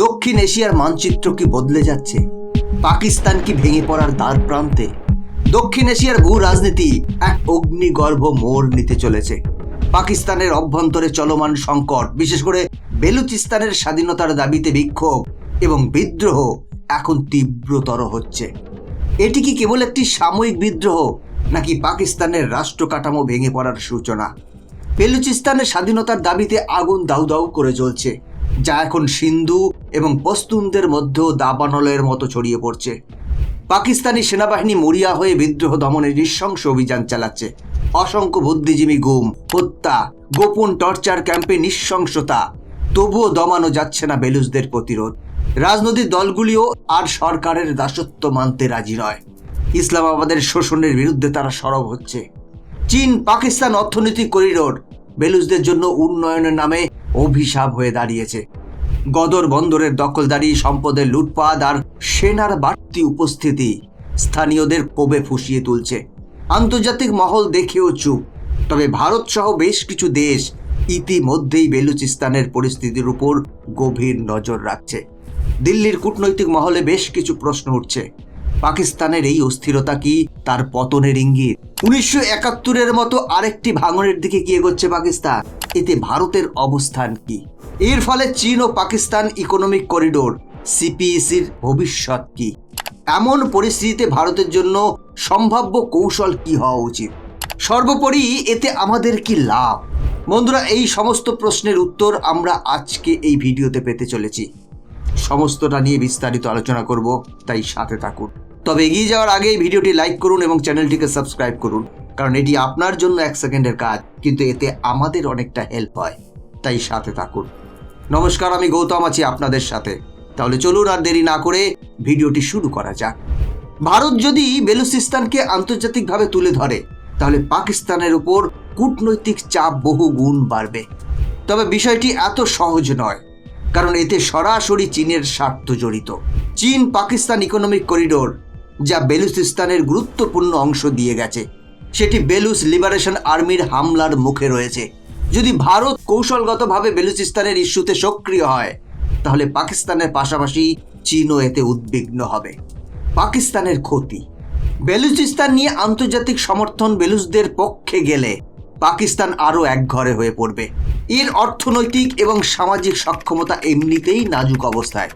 দক্ষিণ এশিয়ার মানচিত্র কি বদলে যাচ্ছে? পাকিস্তান কি ভেঙে পড়ার দ্বার প্রান্তে? দক্ষিণ এশিয়ার ভূ রাজনীতি এক অগ্নিগর্ভ মোড় নিতে চলেছে। পাকিস্তানের অভ্যন্তরে চলমান সংকট, বিশেষ করে বেলুচিস্তানের স্বাধীনতার দাবিতে বিক্ষোভ এবং বিদ্রোহ এখন তীব্রতর হচ্ছে। এটি কি কেবল একটি সাময়িক বিদ্রোহ, নাকি পাকিস্তানের রাষ্ট্র কাঠামো ভেঙে পড়ার সূচনা? বেলুচিস্তানের স্বাধীনতার দাবিতে আগুন দাউ দাউ করে জ্বলছে, যা এখন সিন্ধু এবং পস্তুনদের মধ্যেও দাবানলের মতো ছড়িয়ে পড়ছে। পাকিস্তানি সেনাবাহিনী মরিয়া হয়ে বিদ্রোহ দমনের নৃশংস অভিযান চালাচ্ছে। অসংখ্য বুদ্ধিজীবী গুম, হত্যা, গোপন টর্চার ক্যাম্পে নৃশংসতা। তবুও দমানো যাচ্ছে না বেলুচদের প্রতিরোধ। রাজনৈতিক দলগুলিও আর সরকারের দাসত্ব মানতে রাজি নয়। ইসলামাবাদের শোষণের বিরুদ্ধে তারা সরব হচ্ছে। চীন পাকিস্তান অর্থনৈতিক করিডোর বেলুচদের জন্য উন্নয়নের নামে অভিশাপ হয়ে দাঁড়িয়েছে। গদর বন্দরের দখলদারি, সম্পদের লুটপাট আর সেনার বাড়তি উপস্থিতি স্থানীয়দের কোবে ফুসিয়ে তুলছে। আন্তর্জাতিক মহল দেখেও চুপ। তবে ভারত সহ বেশ কিছু দেশ ইতিমধ্যেই বেলুচিস্তানের পরিস্থিতির উপর গভীর নজর রাখছে। দিল্লির কূটনৈতিক মহলে বেশ কিছু প্রশ্ন উঠছে। পাকিস্তানের এই অস্থিরতা কি তার পতনের ইঙ্গিত? উনিশশো একাত্তরের মতো আরেকটি ভাঙনের দিকে কি এগোচ্ছে পাকিস্তান? এতে ভারতের অবস্থান কি? এর ফলে চীন ও পাকিস্তান ইকোনমিক করিডোর সিপিএসির ভবিষ্যৎ কি? এমন পরিস্থিতিতে ভারতের জন্য সম্ভাব্য কৌশল কি হওয়া উচিত? সর্বোপরি এতে আমাদের কি লাভ? বন্ধুরা, এই সমস্ত প্রশ্নের উত্তর আমরা আজকে এই ভিডিওতে পেতে চলেছি। সমস্তটা নিয়ে বিস্তারিত আলোচনা করব, তাই সাথে থাকুন। তবে এগিয়ে যাওয়ার আগে ভিডিওটি লাইক করুন এবং চ্যানেলটিকে সাবস্ক্রাইব করুন। কারণ এটি আপনার জন্য এক সেকেন্ডের কাজ, কিন্তু এতে আমাদের অনেকটা হেল্প হয়। তাই সাথে থাকুন। নমস্কার, আমি গৌতম আছি আপনাদের সাথে। তাহলে চলুন আর দেরি না করে ভিডিওটি শুরু করা যাক। ভারত যদি বেলুচিস্তানকে আন্তর্জাতিকভাবে তুলে ধরে, তাহলে পাকিস্তানের উপর কূটনৈতিক চাপ বহু গুণ বাড়বে। তবে বিষয়টি এত সহজ নয়, কারণ এতে সরাসরি চীনের স্বার্থ জড়িত। চীন পাকিস্তান ইকোনমিক করিডোর যা বেলুচিস্তানের গুরুত্বপূর্ণ অংশ দিয়ে গেছে সেটি বেলুচ লিবারেশন আর্মির হামলার মুখে রয়েছে। যদি ভারত কৌশলগতভাবে বেলুচিস্তানের ইস্যুতে সক্রিয় হয়, তাহলে পাকিস্তানের পাশাপাশি চীনও এতে উদ্বিগ্ন হবে। পাকিস্তানের ক্ষতি। বেলুচিস্তান নিয়ে আন্তর্জাতিক সমর্থন বেলুচদের পক্ষে গেলে পাকিস্তান আরও একঘরে হয়ে পড়বে। এর অর্থনৈতিক এবং সামাজিক সক্ষমতা এমনিতেই নাজুক অবস্থায়।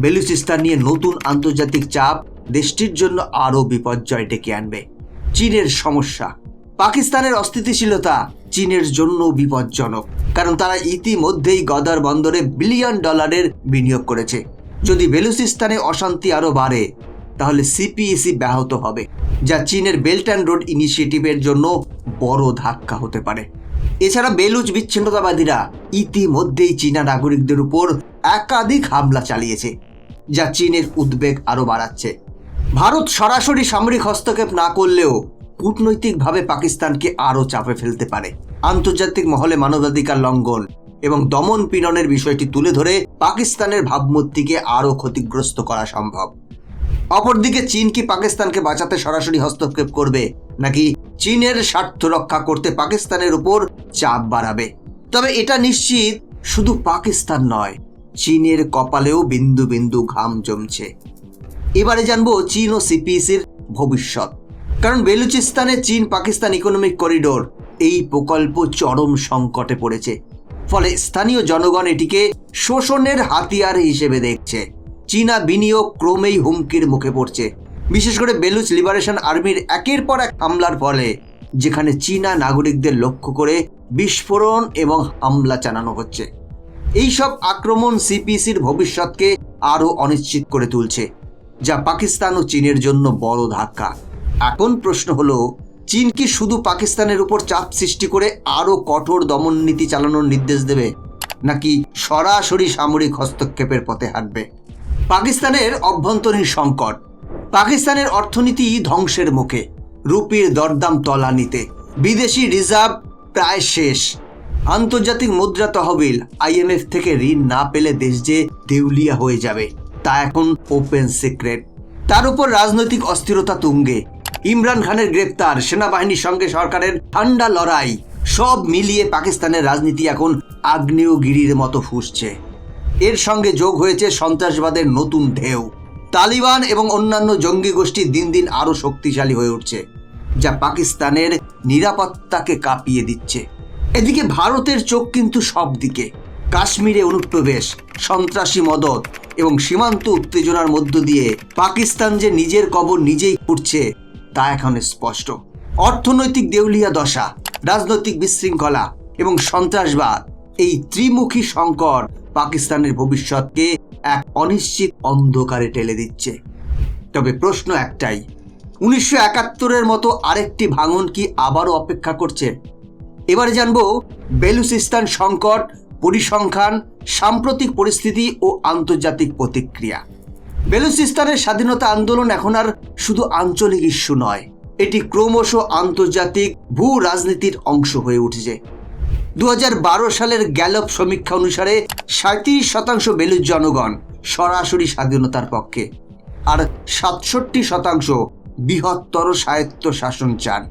বেলুচিস্তান নিয়ে নতুন আন্তর্জাতিক চাপ দেশটির জন্য আরও বিপর্যয় ডেকে আনবে। চীনের সমস্যা। পাকিস্তানের অস্থিতিশীলতা চীনের জন্য বিপজ্জনক, কারণ তারা ইতিমধ্যেই গদার বন্দরে বিলিয়ন ডলারের বিনিয়োগ করেছে। যদি বেলুচিস্তানে অশান্তি আরও বাড়ে, তাহলে সিপিইসি ব্যাহত হবে, যা চীনের বেল্ট অ্যান্ড রোড ইনিশিয়েটিভের জন্য বড় ধাক্কা হতে পারে। এছাড়া বেলুচ বিচ্ছিন্নতাবাদীরা ইতিমধ্যেই চীনা নাগরিকদের উপর একাধিক হামলা চালিয়েছে, যা চীনের উদ্বেগ আরও বাড়াচ্ছে। ভারত সরাসরি সামরিক হস্তক্ষেপ না করলেও কূটনৈতিকভাবে পাকিস্তানকে আরও চাপে ফেলতে পারে। আন্তর্জাতিক মহলে মানবাধিকার লঙ্ঘন এবং দমন পীড়নের বিষয়টি তুলে ধরে পাকিস্তানের ভাবমূর্তিকে আরও ক্ষতিগ্রস্ত করা সম্ভব। অপরদিকে চীন কি পাকিস্তানকে বাঁচাতে সরাসরি হস্তক্ষেপ করবে, নাকি চীনের স্বার্থ রক্ষা করতে পাকিস্তানের উপর চাপ বাড়াবে? তবে এটা নিশ্চিত শুধু পাকিস্তান নয়, চীনের কপালেও বিন্দু বিন্দু ঘাম জমছে। এবারে জানব চীন ও সিপিএসির ভবিষ্যৎ। কারণ বেলুচিস্তানে চীন পাকিস্তান ইকোনমিক করিডোর এই প্রকল্প চরম সংকটে পড়েছে। ফলে স্থানীয় জনগণ এটিকে শোষণের হাতিয়ার হিসেবে দেখছে। চীনা বিনিয়োগ ক্রমেই হুমকির মুখে পড়ছে। বিশেষ করে বেলুচ লিবারেশন আর্মির একের পর এক হামলার ফলে, যেখানে চীনা নাগরিকদের লক্ষ্য করে বিস্ফোরণ এবং হামলা চালানো হচ্ছে। এইসব আক্রমণ সিপিসির ভবিষ্যৎকে আরও অনিশ্চিত করে তুলছে। যা পাকিস্তান ও চীনের জন্য বড় ধাক্কা। এখন প্রশ্ন হলো, চীন কি শুধু পাকিস্তানের উপর চাপ সৃষ্টি করে আরও কঠোর দমন নীতি চালানোর নির্দেশ দেবে, নাকি সরাসরি সামরিক হস্তক্ষেপের পথে হাঁটবে? পাকিস্তানের অভ্যন্তরীণ সংকট। পাকিস্তানের অর্থনীতি ধ্বংসের মুখে, রুপির দরদাম তলানিতে, বিদেশি রিজার্ভ প্রায় শেষ। আন্তর্জাতিক মুদ্রা তহবিল আইএমএফ থেকে ঋণ না পেলে দেশ যে দেউলিয়া হয়ে যাবে। তা এখন ওপেন সিক্রেট তার উপর রাজনৈতিক অস্থিরতা তুঙ্গে। ইমরান খানের গ্রেপ্তার, সেনাবাহিনীর সঙ্গে সরকারের ঠান্ডা লড়াই। সব মিলিয়ে পাকিস্তানের রাজনীতি এখন আগ্নেয়গিরির মতো ফুসছে। এর সঙ্গে যোগ হয়েছে সন্ত্রাসবাদের নতুন ঢেউ। তালিবান এবং অন্যান্য জঙ্গি গোষ্ঠী দিন দিন আরও শক্তিশালী হয়ে উঠছে, যা পাকিস্তানের নিরাপত্তাকে কাঁপিয়ে দিচ্ছে। এদিকে ভারতের চোখ কিন্তু সব দিকে। কাশ্মীরে অনুপ্রবেশ, সন্ত্রাসী মদত এবং সীমান্ত উত্তেজনার মধ্য দিয়ে পাকিস্তান যে নিজের কবর নিজেই খুঁড়ছে, তা এখন স্পষ্ট। অর্থনৈতিক দেউলিয়া দশা, রাজনৈতিক বিশৃঙ্খলা এবং সন্ত্রাসবাদ, এই ত্রিমুখী সংকট পাকিস্তানের ভবিষ্যৎকে এক অনিশ্চিত অন্ধকারে ঠেলে দিচ্ছে। তবে প্রশ্ন একটাই, উনিশশো একাত্তরের মতো আরেকটি ভাঙন কি আবারও অপেক্ষা করছে? এবারে জানব, বেলুচিস্তান সংকট পরিসংখ্যান, সাম্প্রতিক পরিস্থিতি ও আন্তর্জাতিক প্রতিক্রিয়া। বেলুচিস্তানের স্বাধীনতা আন্দোলন এখন আর শুধু আঞ্চলিক ইস্যু নয়, এটি ক্রমশ আন্তর্জাতিক ভূ রাজনীতির অংশ হয়ে উঠেছে। দু হাজার বারো সালের গ্যালপ সমীক্ষা অনুসারে সাঁত্রিশ শতাংশ বেলুচ জনগণ সরাসরি স্বাধীনতার পক্ষে, আর সাতষট্টি শতাংশ বৃহত্তর স্বায়ত্ত শাসন চান।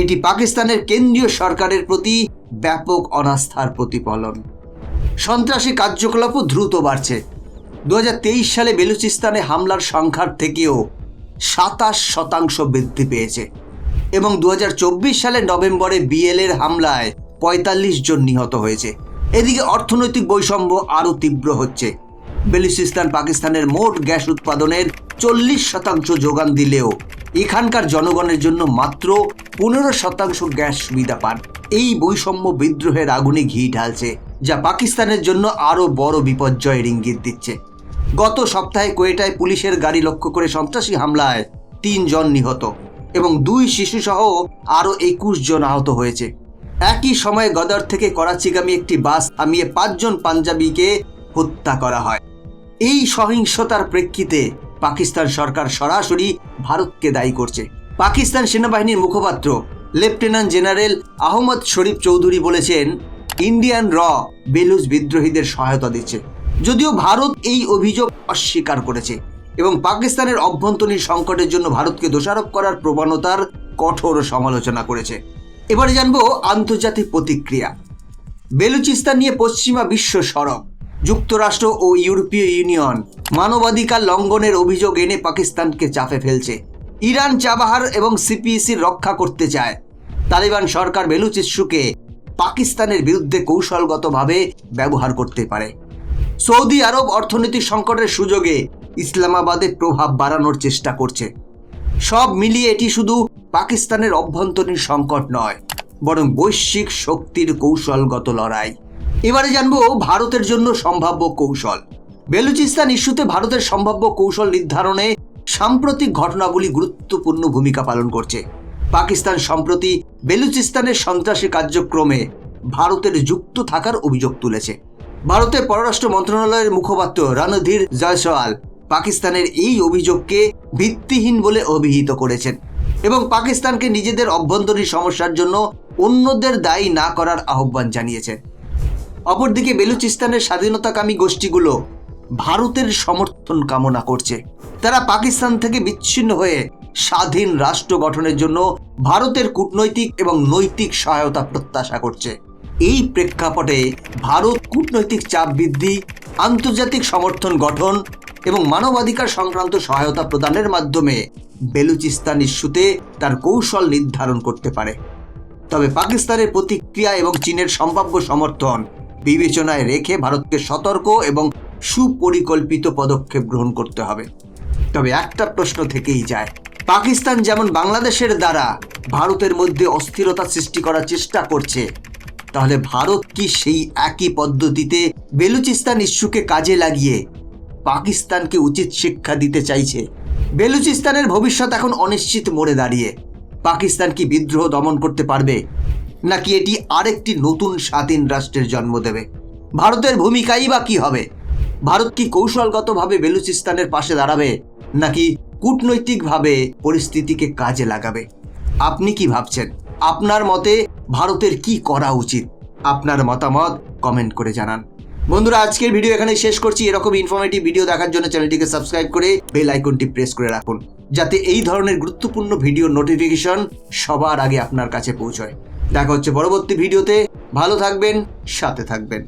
এটি পাকিস্তানের কেন্দ্রীয় সরকারের প্রতি ব্যাপক অনাস্থার প্রতিফলন। সন্ত্রাসী কার্যকলাপও দ্রুত বাড়ছে। দু হাজার তেইশ সালে বেলুচিস্তানে হামলার সংখ্যার থেকেও সাতাশ শতাংশ বৃদ্ধি পেয়েছে এবং দু সালের নভেম্বরে বিএলের হামলায় পঁয়তাল্লিশ জন নিহত হয়েছে। এদিকে অর্থনৈতিক বৈষম্য আরও তীব্র হচ্ছে। বেলুচিস্তান পাকিস্তানের মোট গ্যাস উৎপাদনের চল্লিশ শতাংশ যোগান দিলেও এখানকার জনগণের জন্য মাত্র পনেরো শতাংশ গ্যাস সুবিধা পান। এই বৈষম্য বিদ্রোহের আগুনে ঘি ঢালছে যা পাকিস্তানের জন্য আরও বড় বিপর্যয়ের ইঙ্গিত দিচ্ছে। গত সপ্তাহে কোয়েটায় পুলিশের গাড়ি লক্ষ্য করে সন্ত্রাসী হামলায় তিনজন নিহত এবং দুই শিশুসহ আরও একুশ জন আহত হয়েছে। একই সময়ে গদর থেকে করাচিগামী একটি বাস থামিয়ে পাঁচজন পাঞ্জাবিকে হত্যা করা হয়। এই সহিংসতার প্রেক্ষিতে পাকিস্তান সরকার সরাসরি ভারতকে দায়ী করছে। পাকিস্তান সেনাবাহিনীর মুখপাত্র লেফটেন্যান্ট জেনারেল আহমদ শরীফ চৌধুরী বলেছেন ইন্ডিয়ান র বেলুচ বিদ্রোহীদের সহায়তা দিচ্ছে। যদিও ভারত এই অভিযোগ অস্বীকার করেছে এবং পাকিস্তানের অভ্যন্তরীণ সংকটের জন্য ভারতকে দোষারোপ করার প্রবণতার কঠোর সমালোচনা করেছে। এবারে জানব আন্তর্জাতিক প্রতিক্রিয়া। বেলুচিস্তান নিয়ে পশ্চিমা বিশ্ব সরব। যুক্তরাষ্ট্র ও ইউরোপীয় ইউনিয়ন মানবাধিকার লঙ্ঘনের অভিযোগ এনে পাকিস্তানকে চাপে ফেলছে। ইরান চাবাহার এবং সিপিইসির রক্ষা করতে চায়। তালিবান সরকার বেলুচ ইস্যুকে পাকিস্তানের বিরুদ্ধে কৌশলগতভাবে ব্যবহার করতে পারে। সৌদি আরব অর্থনৈতিক সংকটের সুযোগে ইসলামাবাদে প্রভাব বাড়ানোর চেষ্টা করছে। সব মিলিয়ে এটি শুধু পাকিস্তানের অভ্যন্তরীণ সংকট নয়, বরং বৈশ্বিক শক্তির কৌশলগত লড়াই। এবারে জানব ভারতের জন্য সম্ভাব্য কৌশল। বেলুচিস্তান ইস্যুতে ভারতের সম্ভাব্য কৌশল নির্ধারণে সাম্প্রতিক ঘটনাগুলি গুরুত্বপূর্ণ ভূমিকা পালন করছে। পাকিস্তান সম্প্রতি বেলুচিস্তানের সন্ত্রাসী কার্যক্রমে ভারতের যুক্ত থাকার অভিযোগ তুলেছে। ভারতের পররাষ্ট্র মন্ত্রণালয়ের মুখপাত্র রণধীর জয়সওয়াল পাকিস্তানের এই অভিযোগকে ভিত্তিহীন বলে অভিহিত করেছেন এবং পাকিস্তানকে নিজেদের অভ্যন্তরীণ সমস্যার জন্য অন্যদের দায়ী না করার আহ্বান জানিয়েছেন। অপরদিকে বেলুচিস্তানের স্বাধীনতাকামী গোষ্ঠীগুলো ভারতের সমর্থন কামনা করছে। তারা পাকিস্তান থেকে বিচ্ছিন্ন হয়ে স্বাধীন রাষ্ট্র গঠনের জন্য ভারতের কূটনৈতিক এবং নৈতিক সহায়তা প্রত্যাশা করছে। এই প্রেক্ষাপটে ভারত কূটনৈতিক চাপ বৃদ্ধি, আন্তর্জাতিক সমর্থন গঠন এবং মানবাধিকার সংক্রান্ত সহায়তা প্রদানের মাধ্যমে বেলুচিস্তান ইস্যুতে তার কৌশল নির্ধারণ করতে পারে। তবে পাকিস্তানের প্রতিক্রিয়া এবং চীনের সম্ভাব্য সমর্থন বিবেচনায় রেখে ভারতকে সতর্ক এবং সুপরিকল্পিত পদক্ষেপ গ্রহণ করতে হবে। তবে একটা প্রশ্ন থেকেই যায় পাকিস্তান যেমন বাংলাদেশের দ্বারা ভারতের মধ্যে অস্থিরতা সৃষ্টি করার চেষ্টা করছে, তাহলে ভারত কি সেই একই পদ্ধতিতে বেলুচিস্তান ইস্যুকে কাজে লাগিয়ে পাকিস্তানকে উচিত শিক্ষা দিতে চাইছে? বেলুচিস্তানের ভবিষ্যৎ এখন অনিশ্চিত মোড়ে দাঁড়িয়ে। পাকিস্তান কি বিদ্রোহ দমন করতে পারবে? নাকি এটি আরেকটি নতুন স্বাধীন রাষ্ট্রের জন্ম দেবে? ভারতের ভূমিকাই বা কি হবে? ভারত কি কৌশলগতভাবে বেলুচিস্তানের পাশে দাঁড়াবে? নাকি কূটনৈতিকভাবে পরিস্থিতিকে কাজে লাগাবে। আপনি কি ভাবছেন? আপনার মতে ভারতের কি করা উচিত? আপনার মতামত কমেন্ট করে জানান। বন্ধুরা, আজকের ভিডিও এখানে শেষ করছি। এরকম ইনফরমেটিভ ভিডিও দেখার জন্য চ্যানেলটিকে সাবস্ক্রাইব করে বেল আইকনটি প্রেস করে রাখুন, যাতে এই ধরনের গুরুত্বপূর্ণ ভিডিও নোটিফিকেশন সবার আগে আপনার কাছে পৌঁছয়। দেখা হচ্ছে পরবর্তী ভিডিওতে ভালো থাকবেন, সাথে থাকবেন।